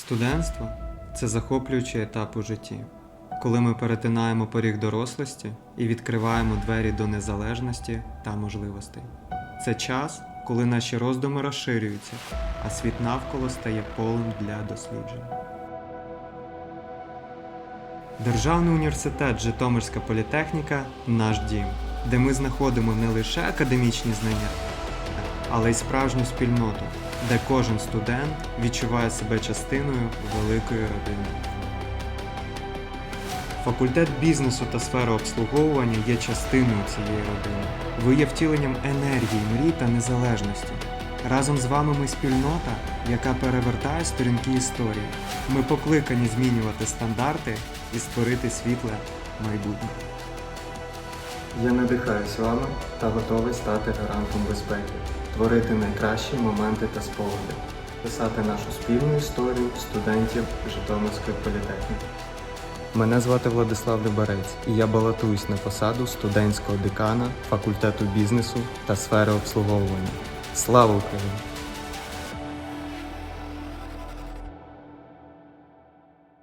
Студентство це захоплюючий етап у житті, коли ми перетинаємо поріг дорослості і відкриваємо двері до незалежності та можливостей. Це час, коли наші роздуми розширюються, а світ навколо стає полем для досліджень. Державний університет Житомирська політехніка наш дім, де ми знаходимо не лише академічні знання, але й справжню спільноту, де кожен студент відчуває себе частиною великої родини. Факультет бізнесу та сфера обслуговування є частиною цієї родини. Ви є втіленням енергії, мрій та незалежності. Разом з вами ми спільнота, яка перевертає сторінки історії. Ми покликані змінювати стандарти і створити світле майбутнє. Я надихаюсь вами та готовий стати гарантом безпеки, творити найкращі моменти та спогади, писати нашу спільну історію студентів Житомирської політехніки. Мене звати Владислав Любарець, і я балотуюсь на посаду студентського декана факультету бізнесу та сфери обслуговування. Слава Україні!